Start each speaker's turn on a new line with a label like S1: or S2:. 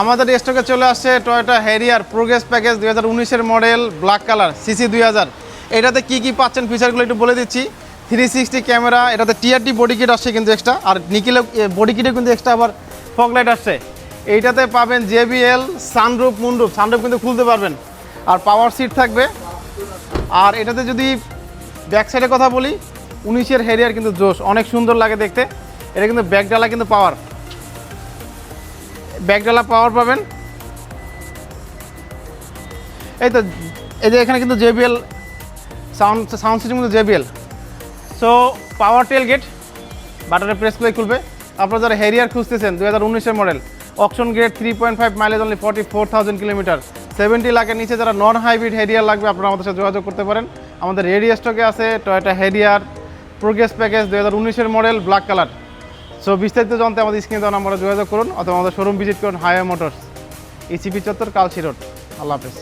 S1: আমাদের স্টকে চলে আসছে টয়োটা হ্যারিয়ার প্রোগ্রেস প্যাকেজ দুই হাজার উনিশের মডেল ব্ল্যাক কালার সিসি দুই হাজার। এটাতে কী কী পাচ্ছেন ফিচারগুলো একটু বলে দিচ্ছি। থ্রি সিক্সটি ক্যামেরা এটাতে টিআরটি বডি কিট আসছে কিন্তু এক্সট্রা আর নিকিলে বডি কিটে কিন্তু এক্সট্রা আবার ফগ লাইট আসছে। এইটাতে পাবেন জেবিএল সানরুপ মুনরুপ সানরুপ কিন্তু খুলতে পারবেন। আর পাওয়ার সিট থাকবে। আর এটাতে যদি ব্যাক সাইডের কথা বলি, উনিশের হেরিয়ার কিন্তু জোশ, অনেক সুন্দর লাগে দেখতে। এটা কিন্তু ব্যাকডালা কিন্তু পাওয়ার ব্যাকডালা পাওয়ার পাবেন। এই তো, এই যে এখানে কিন্তু জেবিএল সাউন্ড সাউন্ড সিস্টেম কিন্তু JBL. So power tail gate বাটারে press করে খুলবে। আপনারা যারা হেরিয়ার খুঁজতেছেন দু হাজার উনিশের model option grade three point five mileage only forty four thousand kilometre seventy লাখের নিচে যারা নন হাইব্রিড হেরিয়ার লাগবে, আপনারা আমাদের সাথে যোগাযোগ করতে পারেন। আমাদের রেডি স্টকে আছে টয়োটা হেরিয়ার প্রোগ্রেস প্যাকেজ দু হাজার উনিশের মডেল ব্ল্যাক কালার সো বিস্তারিত জানতে আমাদের স্ক্রিনে দেওয়া নম্বরে যোগাযোগ করুন অথবা আমাদের শোরুম ভিজিট করুন হাইওয়ে মোটরস ইসিপি চত্বর কালশি রোড আল্লাহ হাফেজ।